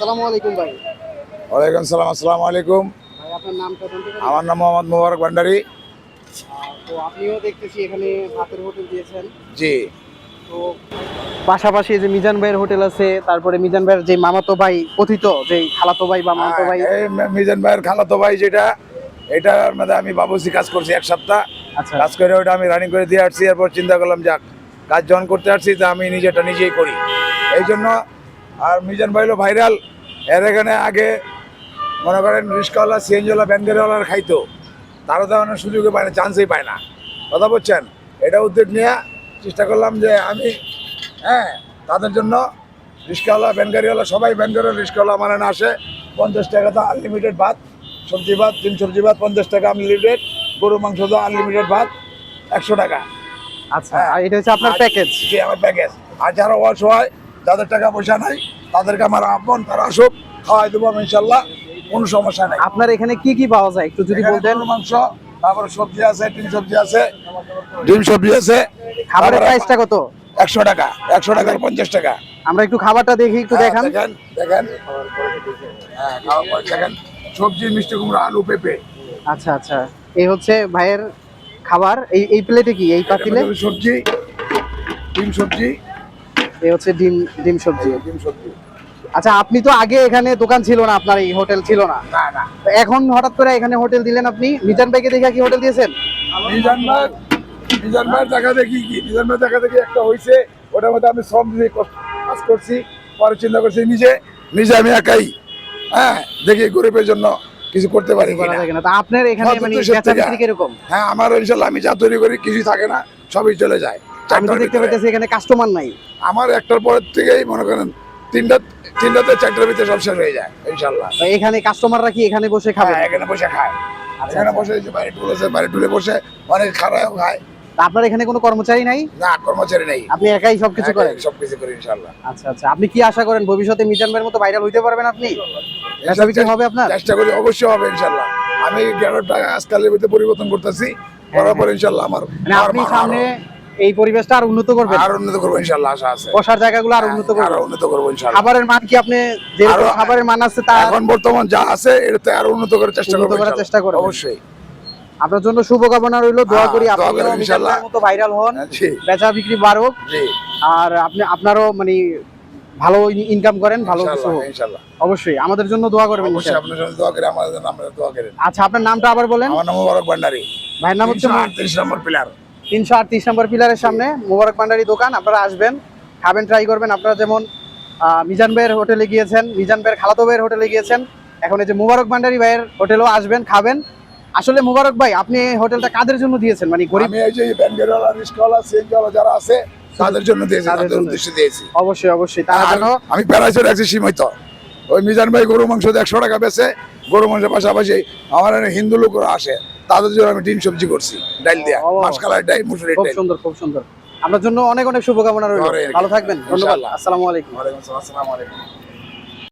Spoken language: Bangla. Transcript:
আসসালামু আলাইকুম ভাই। ওয়ালাইকুম সালাম আসসালামু আলাইকুম। ভাই আপনার নামটা জানতে পারি আমার নাম মোহাম্মদ মোবারক ভান্ডারি। তো আপনিও দেখতেছি এখানে ভাতের হোটেল দিয়েছেন। জি। তো পাশাপাশি যে মিজান ভাইয়ের হোটেল আছে তারপরে মিজান ভাইয়ের যে মামাতো ভাই কথিত যে খালাতো ভাই বা মামাতো ভাই। এই মিজান ভাইয়ের খালাতো ভাই যেটা এটার মধ্যে আমি বাবুসি কাজ করছি এক সপ্তাহ। আচ্ছা। কাজ করে ওটা আমি রানিং করে দিয়ে আসছি এরপর চিন্তা করলাম যাক কাজ যখন করতে আসছি তা আমি নিজেটা নিজেই করি। এই জন্য আর মিজান ভাই হলো ভাইরাল। এর এখানে আগে মনে করেন রিস্কাওয়ালা সিএনজিওয়ালা ব্যাংকেরওয়ালার খাইতো। তারা তো অনেক সুযোগে পায় না চান্সই পায় না। কথা বলছেন? এটা উদ্যোগ নিয়ে চেষ্টা করলাম যে আমি হ্যাঁ তাদের জন্য রিস্কাওয়ালা ব্যাংকারিওয়ালা সবাই ব্যাংকারের রিস্কাওয়ালা মানে না আসে। পঞ্চাশ টাকা তো আনলিমিটেড ভাত সবজি ভাত তিন সবজি ভাত পঞ্চাশ টাকা আনলিমিটেড গরু মাংস তো আনলিমিটেড ভাত একশো টাকা। আচ্ছা আর এটা হচ্ছে আপনার প্যাকেজ জি আমার প্যাকেজ আর যারা অসহায় যাদের টাকা পয়সা নাই তাদেরকে আমার আপন তারা আসুক খাওয়াই দেবো আমি ইনশাল্লাহ কোনো সমস্যা নাই। আপনার এখানে কি কি পাওয়া যায়? একটু যদি বলতেন। মাংস তারপরে সবজি আছে ডিম সবজি আছে ডিম সবজি আছে। খাবারের প্রাইসটা কত? একশো টাকা একশো টাকার পঞ্চাশ টাকা। আমরা একটু খাবারটা দেখি একটু হ্যাঁ, দেখান। দেখেন দেখেন। হ্যাঁ দেখেন সবজি মিষ্টি কুমড়া আলু পেঁপে। আচ্ছা আচ্ছা। এই হচ্ছে ভাইয়ের খাবার। এই এই প্লেটে কি? এই পাতিলে? সবজি ডিম সবজি এই হচ্ছে ডিম ডিম সবজি। ডিম সবজি। আচ্ছা আপনি তো আগে এখানে দোকান ছিল না আপনার এই হোটেল ছিল না। না না। এখন হঠাৎ করে এখানে হোটেল দিলেন আপনি? মিজান ভাইকে দেখে কি হোটেল দিয়েছেন? মিজান ভাই মিজান ভাইয়ের দেখা দেখি কি? মিজান ভাই দেখা দেখি একটা হয়েছে ওটার মধ্যে আমি শ্রম দিয়ে কাজ করছি পরে চিন্তা করছি নিজে নিজে আমি একাই। হ্যাঁ দেখি গরিবের জন্য কিছু করতে পারি তা আপনার এখানে মানে উদ্দেশ্যে বেচা কীরকম? হ্যাঁ আমার ইনশাল্লাহ আমি যা তৈরি করি কিছুই থাকে না সবই চলে যায়। আমি তো দেখতে। পাইতেছি এখানে কাস্টমার নাই। আমার একটার পরের থেকেই মনে করেন তিনটা তিনটাতে চারটার ভিতরে সব শেষ হয়ে যায় ইনশাল্লাহ এখানে কাস্টমাররা কি এখানে বসে খাবে? হ্যাঁ, এখানে বসে খায়। এখানে বসে যে বাইরে টুলে আছে বাইরে টুলে বসে অনেক খারাপ খায়। আপনার এখানে কোনো কর্মচারী নাই? না কর্মচারী নেই। আপনি একাই সবকিছু করেন? সব কিছু করি ইনশাল্লাহ আচ্ছা আচ্ছা। আপনি কি আশা করেন ভবিষ্যতে মিজান ভাইয়ের মতো ভাইরাল হইতে পারবেন আপনি? বেচা বিক্রি হবে আপনার? চেষ্টা করি অবশ্যই হবে ইনশাল্লাহ আমি গ্যারোটা আজকালের ভিতরে পরিবর্তন করতেছি করার পর ইনশাল্লাহ আমার মানে আপনি সামনে এই পরিবেশটা আর উন্নত করবেন আরো- আরও উন্নত করব ইনশাল্লাহ আশা আছে। বসার জায়গাগুলো আর উন্নত আরও করবেন উন্নত করব ইনশাল্লাহ খাবারের মান কি আপনি আরো- খাবারের মান আছে তা এখন বর্তমান যা আছে এটাতে আরও উন্নত করার চেষ্টা করব করার চেষ্টা করবেন। অবশ্যই। আপনার জন্য শুভকামনা রইল দোয়া হ্যাঁ, করি দোয়া আপনি করি, মিজান ইনশাল্লাহ। মতো ভাইরাল হন হ্যাঁ, বেচা বিক্রি বাড়ুক। জি। আর আপনি আপনারও মানে ভালো ইনকাম করেন ভালো কিছু ইনশাল্লাহ অবশ্যই আমাদের জন্য দোয়া করবেন অবশ্যই আপনার জন্য দোয়া করি আমাদের জন্য আমরা দোয়া করেন। আচ্ছা আপনার নামটা আবার বলেন। আমার নাম মোবারক ভান্ডারি। ভাইয়ের নাম হচ্ছে আটত্রিশ নম্বর পিলার। তিনশো আটত্রিশ নম্বর পিলারের সামনে মোবারক ভান্ডারি দোকান আপনারা আসবেন খাবেন ট্রাই করবেন। আপনারা যেমন মিজান ভাইয়ের হোটেলে গিয়েছেন মিজান ভাইয়ের খালাতো ভাইয়ের হোটেলে গিয়েছেন এখন এই যে মুবারক ভান্ডারি ভাইয়ের হোটেলেও আসবেন খাবেন। আসলে মোবারক ভাই আপনি এই হোটেলটা কাদের জন্য দিয়েছেন? মানে গরিব এই যে ব্যাংকেরওয়ালা রিস্কওয়ালা সিএনজিওয়ালা যারা আছে তাদের জন্য দিয়েছি তাদের জন্য। উদ্দেশ্যে দিয়েছি। অবশ্যই অবশ্যই। তারা যেন আমি প্যারাইসে রাখছি সীমিত। ওই মিজান ভাই গরু মাংস একশো টাকা বেছে গরু মাংসের পাশাপাশি আমার হিন্দু লোকরা আসে। তাদের জন্য আমি ডিম সবজি করছি ডাল দিয়া মাছ মাসকালার ডাল মুসুরির খুব ডাল সুন্দর খুব সুন্দর। আপনার জন্য অনেক অনেক শুভকামনা রইল। ভালো থাকবেন ধন্যবাদ। আসসালামু আলাইকুম। ওয়ালাইকুম আসসালাম, আসসালামু আলাইকুম।